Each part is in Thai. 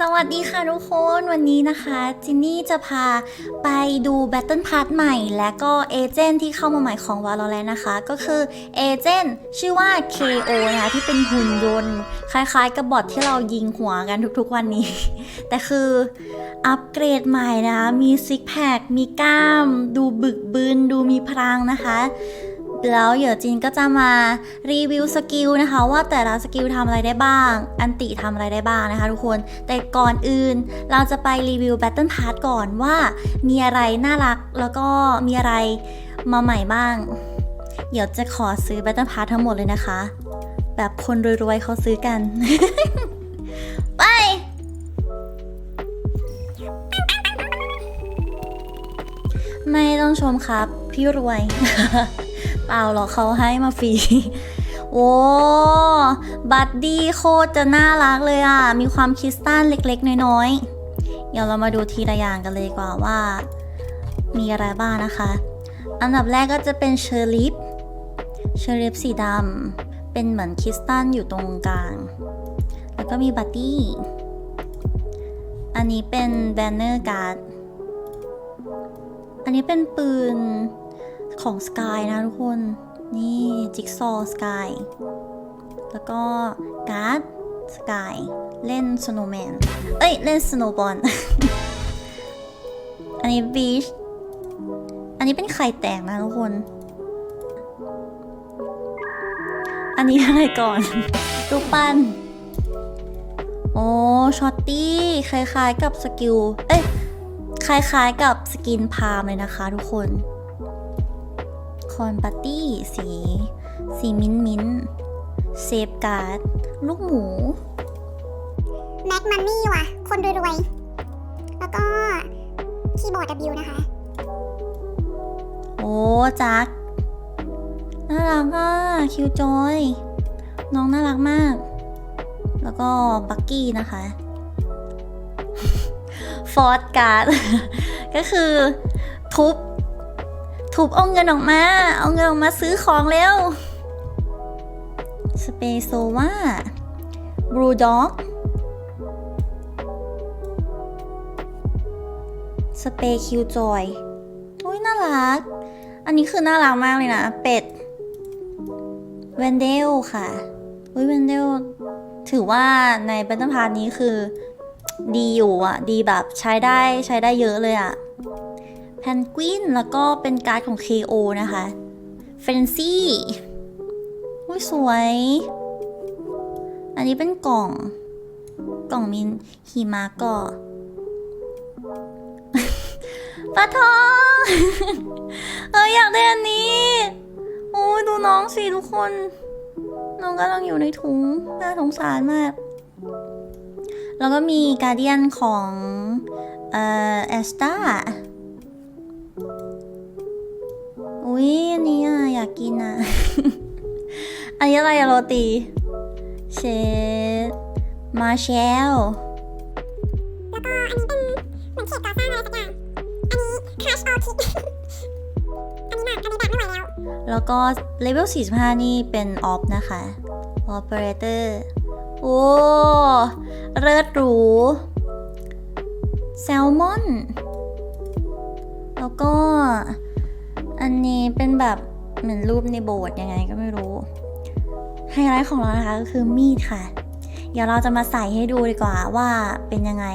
สวัสดีค่ะทุกคนวันนี้นะคะจินนี่จะพาไปดู Battle Pass ใหม่ และก็เอเจนต์ที่เข้ามาใหม่ของ Valorant นะคะ ก็คือเอเจนต์ชื่อว่า KO นะคะที่เป็นหุ่นยนต์ คล้ายๆกับบอทที่เรายิงหัวกันทุกๆวันนี้ แต่คืออัปเกรดใหม่นะคะ มีซิกแพคมีกล้าม ดูบึกบึนดูมีพลังนะคะ แล้วเดี๋ยวจินก็จะมารีวิวสกิลนะคะ ว่าแต่ละสกิลทำอะไรได้บ้าง อันติทำอะไรได้บ้างนะคะทุกคน แต่ก่อนอื่นเราจะไปรีวิว Battle Pass ก่อนว่ามีอะไรน่ารักแล้วก็มีอะไรมาใหม่บ้าง เดี๋ยวจะขอซื้อ Battle Pass ทั้งหมดเลยนะคะ แบบคนรวยๆเขาซื้อกัน ไปไม่ต้องชมครับ พี่รวย เปล่าหรอกเขาให้มาฟรีโอ้บัดดี้โคตรจะน่ารักเลยอะ มีความคริสตัลเล็กๆ น้อยๆ เดี๋ยวเรามาดูทีละอย่างกันเลยกว่าว่า มีอะไรบ้างนะคะ อันดับแรกก็จะเป็นเชอร์ลิฟเชอร์ลิฟสีดำเป็นเหมือนคริสตัลอยู่ตรงกลาง แล้วก็มีบัดดี้ อันนี้เป็นแบนเนอร์การ์ด อันนี้เป็นปืน ของสกายนะทุกคน นี่จิ๊กซอสกาย แล้วก็การ์ดสกาย เล่นสโนว์แมน เอ้ย เล่นสโนว์บอล อันนี้บีช อันนี้เป็นไข่แตกนะทุกคน อันนี้อะไรก่อนรูปปั้นโอ้ช็อตตี้ คล้ายๆกับสกิล เอ้ย คล้ายๆกับสกินพามเลยนะคะทุกคน คอนปาร์ตี้ สี สีมิ้นมิ้นเซฟการ์ด ลูกหมู แม็กมันนี่ว่ะ คนรวยๆ แล้วก็ คีย์บอร์ด W นะคะ โอ้จักน่ารักอะ คิวจอย น้องน่ารักมาก แล้วก็บักกี้นะคะ ฟอร์ดการ์ด ก็คือทุบ ทุบเอาเงินออกมา เอาเงินออกมาซื้อของเร็วสเปโซวาบรูด็อกสเปคิวจอยอุ้ยน่ารัก อันนี้คือน่ารักมากเลยนะ เป็ดเวนเดลค่ะอุ้ยเวนเดลถือว่าในบัตเตอร์พานี้คือ ดีอยู่อะ ดีแบบใช้ได้ใช้ได้เยอะเลยอะ พนกวินแล้วก็เป็นการ์ดของ KO นะคะเฟนซี่อุ้ยสวย อันนี้เป็นกล่อง กล่องมินหิมะก็ปลาทองเอออยากได้อันนี้โอ้ยดูน้องสิทุกคน น้องกำลังอยู่ในถุงน่าสงสารมาก แล้วก็มีการเดียนของเอ่อแอสตา อุ้ยอันนี้อะอยากกินอะ อันนี้อะไรอะโรตี เชดมาเชลแล้วก็อันนี้เป็นเหมือนเขตก่อสร้างอะไรสักอย่าง อันนี้ Crash All Kit อันนี้แบบอันนี้แบบไม่ไหวแล้ว แล้วก็เลเวล 45 นี่เป็นออฟนะคะ Operator โอ้ เลิศหรู แซลมอน แล้วก็ อันนี้เป็นแบบเหมือนรูปในโบสถ์ยังไงก็ไม่รู้ ไฮไลท์ของเรานะคะก็คือมีดค่ะ เดี๋ยวเราจะมาใส่ให้ดูดีกว่าว่าเป็นยังไง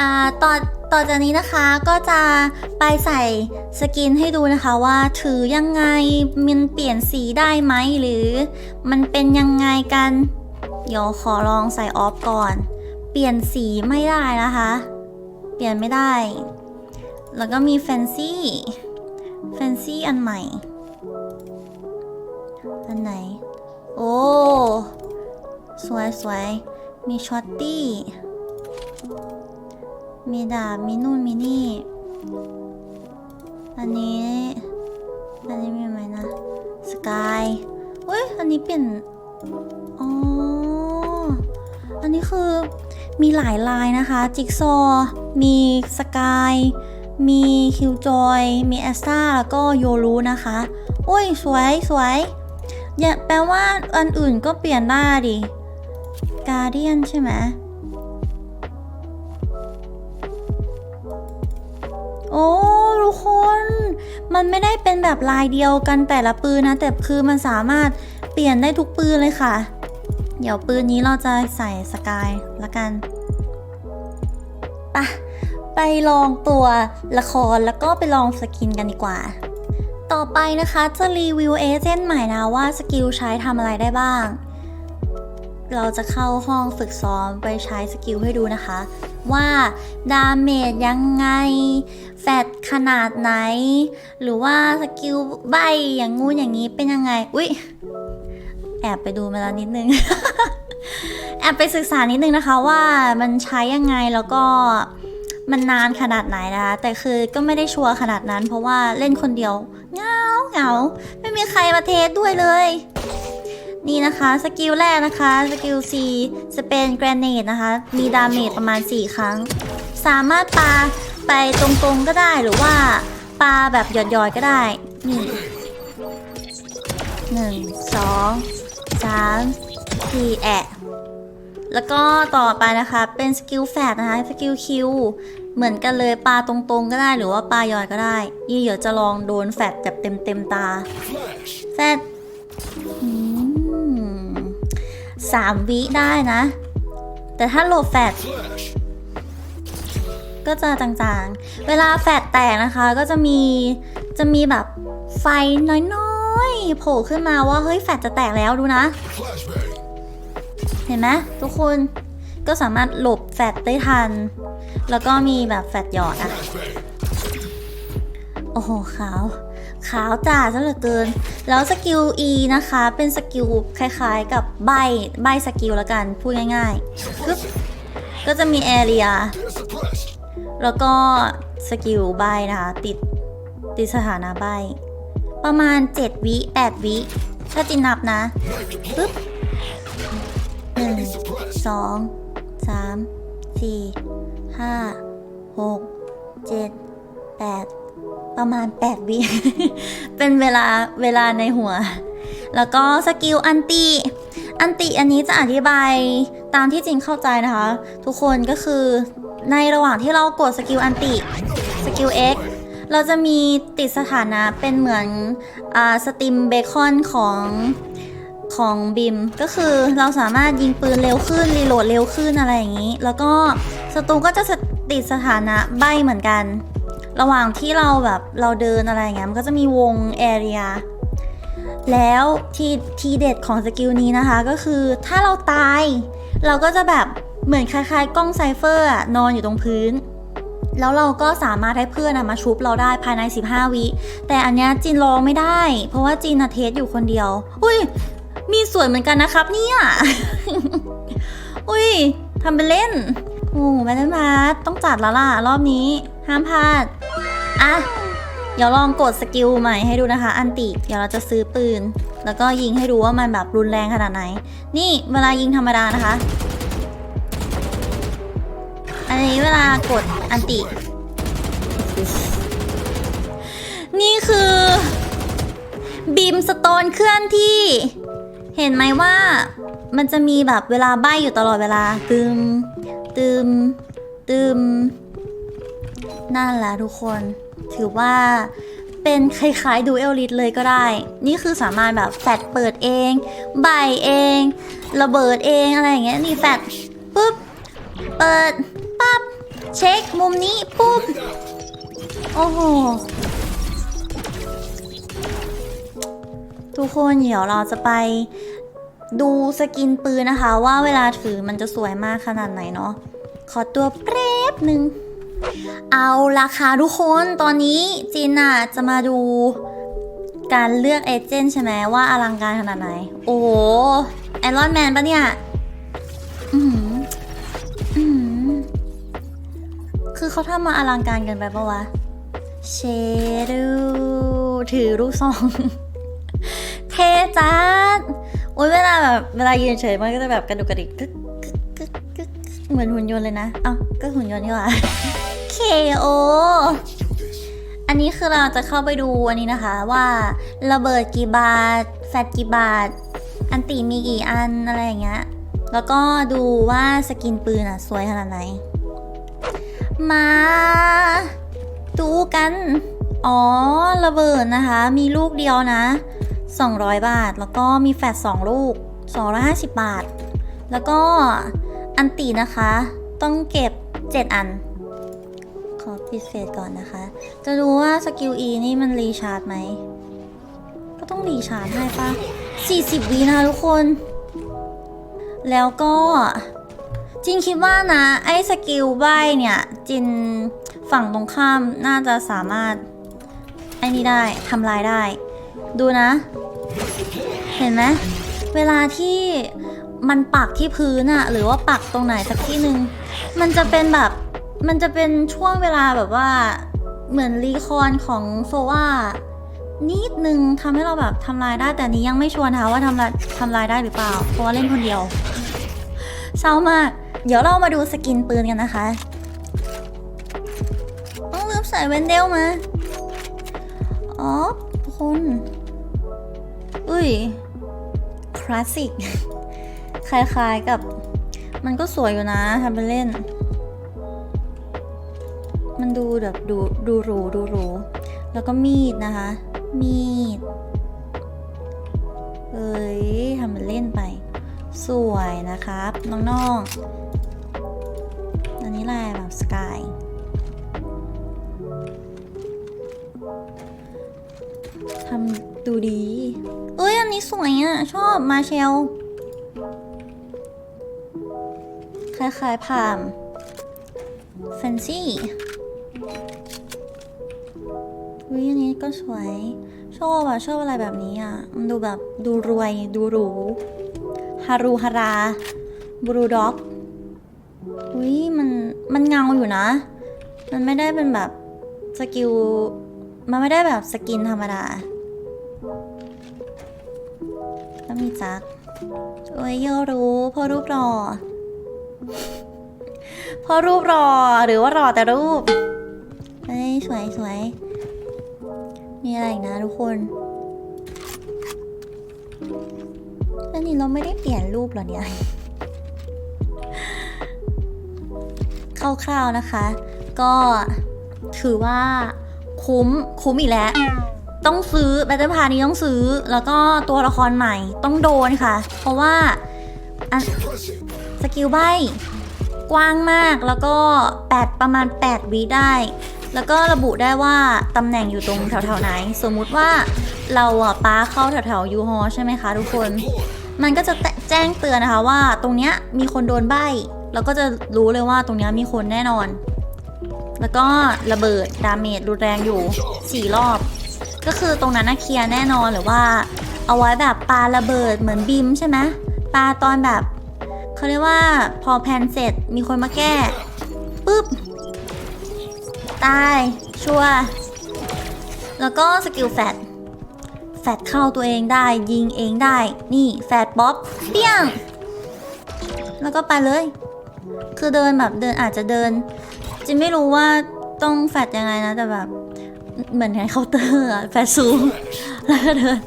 อ่าต่อต่อจากนี้นะคะก็จะไปใส่สกินให้ดูนะคะว่าถือยังไงมันเปลี่ยนสีได้ไหมหรือมันเป็นยังไงกัน เดี๋ยวขอลองใส่ออฟก่อน เปลี่ยนสีไม่ได้นะคะ เปลี่ยนไม่ได้ แล้วก็มีแฟนซี่ แฟนซี่อันใหม่ อันไหน โอ้ สวยสวย มีช็อตตี้ มีดาบ มีนู่นมีนี่ อันนี้ อันนี้มีไหมนะ สกายเฮ้ย อันนี้เปลี่ยนอ๋อ อันนี้คือมีหลายลายนะคะ จิกซอว์มีสกาย มีคิวจอย มีแอสตาแล้วก็โยรูนะคะ โอ้ย สวยสวยอย่าแปลว่าอันอื่นก็เปลี่ยนได้ดิการเดียนใช่ไหมโอ้ทุกคน มันไม่ได้เป็นแบบลายเดียวกันแต่ละปืนนะ แต่คือมันสามารถเปลี่ยนได้ทุกปืนเลยค่ะ เดี๋ยวปืนนี้เราจะใส่สกายละกันปะ ไปลองตัวละครแล้วก็ไปลองสกินกันดีกว่า ต่อไปนะคะจะรีวิวเอเจนต์ใหม่นะว่าสกิลใช้ทำอะไรได้บ้าง เราจะเข้าห้องฝึกซ้อมไปใช้สกิลให้ดูนะคะ ว่าดาเมจยังไง แฟดขนาดไหน หรือว่าสกิลใบอย่างงู้นอย่างนี้เป็นยังไง อุ๊ย แอบไปดูมาแล้วนิดนึงแอบไปศึกษานิดนึงนะคะว่ามันใช้ยังไงแล้วก็ มันนานขนาดไหนนะคะ แต่คือก็ไม่ได้ชัวร์ขนาดนั้น เพราะว่าเล่นคนเดียวเงาเงาไม่มีใครมาเทสด้วยเลย นี่นะคะสกิลแรกนะคะสกิล C จะเป็นแกรเนตนะคะ มีดาเมจประมาณ 4 ครั้ง สามารถปาไปตรงๆก็ได้หรือว่าปาแบบหยอดๆก็ได้นี่หนึ่งสองสามสี่แอะ แล้วก็ต่อไปนะคะ เป็นสกิลแฟดนะคะ สกิลคิว เหมือนกันเลยปลาตรงๆก็ได้หรือว่าปลาหยอดก็ได้นี่เดี๋ยวจะลองโดนแฟดแบบเต็มๆตา แฟดสามวิได้นะ แต่ถ้าโหลดแฟดก็จะจางๆ เวลาแฟดแตกนะคะ ก็จะมีจะมีแบบไฟน้อยๆ โผล่ขึ้นมาว่า เฮ้ยแฟดจะแตกแล้วดูนะ ห็นไหมทุกคนก็สามารถหลบแฟดได้ทัน แล้วก็มีแบบแฟดหยอดอะโอ้โหขาว ขาวจ่าซะเหลือเกิน แล้วสกิล E นะคะ เป็นสกิลคล้ายๆกับใบ ใบสกิลแล้วกัน พูดง่ายๆปึ๊บก็จะมีแอเรีย แล้วก็สกิลใบนะคะ ติด ติดสถานะใบ ประมาณ 7 วิ 8 วิ ถ้าจินนับนะปึ๊บ นึ่งสองสามสี่ห้าหกเจ็ดแปดประมาณ 8 วิ เป็นเวลาเวลาในหัว แล้วก็สกิลอันติ อันติอันนี้จะอธิบายตามที่จริงเข้าใจนะคะ ทุกคนก็คือในระหว่างที่เรากดสกิลอันติ สกิล X เราจะมีติดสถานะเป็นเหมือนอสติมเบคอนของ ของบิมก็คือเราสามารถยิงปืนเร็วขึ้นรีโหลดเร็วขึ้นอะไรอย่างนี้ แล้วก็ศัตรูก็จะติดสถานะใบเหมือนกัน ระหว่างที่เราแบบเราเดินอะไรอย่างเงี้ยมันก็จะมีวงแอเรียแล้วทีทีเด็ดของสกิลนี้นะคะก็คือถ้าเราตาย เราก็จะแบบเหมือนคล้ายๆ กล้องไซเฟอร์นอนอยู่ตรงพื้น แล้วเราก็สามารถให้เพื่อนมาชุบเราได้ภายใน 15 วิแต่อันเนี้ยจินลองไม่ได้ เพราะว่าจินอะเทสอยู่คนเดียว อุ้ย มีสวยเหมือนกันนะครับเนี่ยอุ้ยทำเป็นเล่น โอ้แมนมาต้องจัดแล้วล่ะ รอบนี้ ห้ามพลาด อะ เดี๋ยวลองกดสกิลใหม่ให้ดูนะคะ อันติ เดี๋ยวเราจะซื้อปืน แล้วก็ยิงให้ดูว่ามันแบบรุนแรงขนาดไหน นี่เวลายิงธรรมดานะคะ อันนี้เวลากดอันติ นี่คือ บีมสโตนเคลื่อนที่ เห็นไหมว่ามันจะมีแบบเวลาใบอยู่ตลอดเวลาตึมตึมตึมนั่นแหละทุกคน ถือว่าเป็นคล้ายๆดูเอลลิทเลยก็ได้ นี่คือสามารถแบบแฟดเปิดเอง ใบเอง ระเบิดเองอะไรอย่างเงี้ยนี่แฟดปุ๊บ เปิด ปั๊บ เช็คมุมนี้ปุ๊บ โอ้โห ทุกคนเดี๋ยวเราจะไปดูสกินปืนนะคะ ว่าเวลาถือมันจะสวยมากขนาดไหนเนาะขอตัวแป๊บหนึ่งเอาราคาทุกคนตอนนี้จีนอะจะมาดูการเลือกเอเจนต์ใช่ไหมว่าอลังการขนาดไหน โอ้โหไอรอนแมนปะเนี่ยอือหืออือหือคือเขาทำมาอลังการกันไปปะวะ เชดูถือลูกซอง เทจัดโอ้ยเวลาแบบเวลายืนเฉยมันก็จะแบบกระดุกกระดิกกึกกึกกึกกึกเหมือนหุ่นยนต์เลยนะเอ้าก็หุ่นยนต์นี่หว่า KO อันนี้คือเราจะเข้าไปดูอันนี้นะคะว่าระเบิดกี่บาทแฟตกี่บาท อันติมีกี่อันอะไรอย่างเงี้ยแล้วก็ดูว่าสกินปืนอะสวยขนาดไหน มาดูกัน อ๋อระเบิดนะคะ มีลูกเดียวนะ 200 บาท แล้วก็มีแฟด2ลูก 250 บาท แล้วก็อันตีนะคะ ต้องเก็บ 7 อัน ขอปิดเฟสก่อนนะคะ จะดูว่าสกิล E นี่มันรีชาร์จไหม ก็ต้องรีชาร์จให้ปะ40วินะคะทุกคน แล้วก็จินคิดว่านะ ไอ้สกิลใบเนี่ย จินฝั่งตรงข้ามน่าจะสามารถไอ้นี่ได้ทำลายได้ ดูนะ เห็นไหมเวลาที่มันปักที่พื้นอะหรือว่าปักตรงไหนสักที่หนึ่งมันจะเป็นแบบมันจะเป็นช่วงเวลาแบบว่าเหมือนรีคอนของโซว่านิดนึงทำให้เราแบบทำลายได้แต่นี้ยังไม่ชวนนะคะว่าทำลายทำลายได้หรือเปล่า เพราะว่าเล่นคนเดียวเศร้ามาก เดี๋ยวเรามาดูสกินปืนกันนะคะ ต้องลืมใส่เวนเดลมาอ๋อทุกคน อุ้ย คลาสสิก คล้ายๆกับ มันก็สวยอยู่นะทำไปเล่น มันดูแบบดูดูหรูดูหรูแล้วก็มีดนะคะ มีด เอ้ยทำเป็นเล่นไป สวยนะครับ น้องๆ อันนี้ลายแบบสกายทำ ดูดี เอ้ยอันนี้สวยอะ ชอบมาเชล คล้ายๆพามแฟนซี่อุ้ยอันนี้ก็สวย ชอบอะชอบอะไรแบบนี้อะมันดูแบบดูรวยดูหรูฮารูฮาราบรูด็อกอุ้ยมันมันเงาอยู่นะ มันไม่ได้เป็นแบบสกิล มันไม่ได้แบบสกินธรรมดา แล้วมีจักโอ้ยโยรู้เพอรูปรอพ่อรูปรอหรือว่ารอแต่รูปเฮ้ยสวยสวยมีอะไรอีกนะทุกคนอันนี้เราไม่ได้เปลี่ยนรูปหรอเนี่ยคร่าวๆนะคะ ก็ถือว่าคุ้มคุ้มอีกแล้ว ต้องซื้อแบตเตอร์พานี้ต้องซื้อ แล้วก็ตัวละครใหม่ต้องโดนค่ะ เพราะว่าสกิลใบกว้างมากแล้วก็ 8 ประมาณ 8 วิได้ แล้วก็ระบุได้ว่าตำแหน่งอยู่ตรงแถวๆไหน สมมุติว่าเราอะป้าเข้าแถวๆยูฮอใช่ไหมคะทุกคน มันก็จะแจ้งเตือนนะคะว่าตรงเนี้ยมีคนโดนใบแล้วก็จะรู้เลยว่าตรงเนี้ยมีคนแน่นอน แล้วก็ระเบิดดาเมจรุนแรงอยู่ 4 รอบ ก็คือตรงนั้นนะเคลียร์แน่นอนหรือว่า เอาไว้แบบปาระเบิดเหมือนบิมใช่ไหมปาตอนแบบเขาเรียกว่าพอแพนเสร็จมีคนมาแก้ปุ๊บตายชัวแล้วก็สกิลแฟดแฟดเข้าตัวเองได้ยิงเองได้ นี่แฟดบ๊อบเปี้ยง แล้วก็ไปเลย คือเดินแบบเดินอาจจะเดินจินไม่รู้ว่าต้องแฟดยังไงนะแต่แบบ เหมือนในเคาน์เตอร์อะแฟดซูมแล้วก็เดิน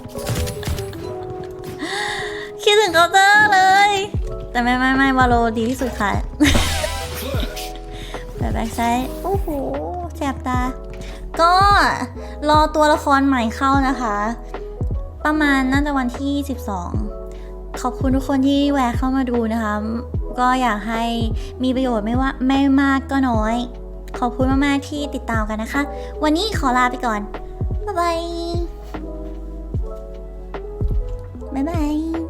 คิดถึงเคาน์เตอร์เลย แต่ไม่ไม่ไม่วาโลดีที่สุดค่ะแบบแบ็คไซด์โอ้โหแสบตา ก็รอตัวละครใหม่เข้านะคะ ประมาณน่าจะวันที่ 12 ขอบคุณทุกคนที่แวะเข้ามาดูนะคะ ก็อยากให้มีประโยชน์ไม่ว่าไม่มากก็น้อย ขอบคุณมากๆที่ติดตามกันนะคะ วันนี้ขอลาไปก่อน บ๊ายบาย บ๊ายบาย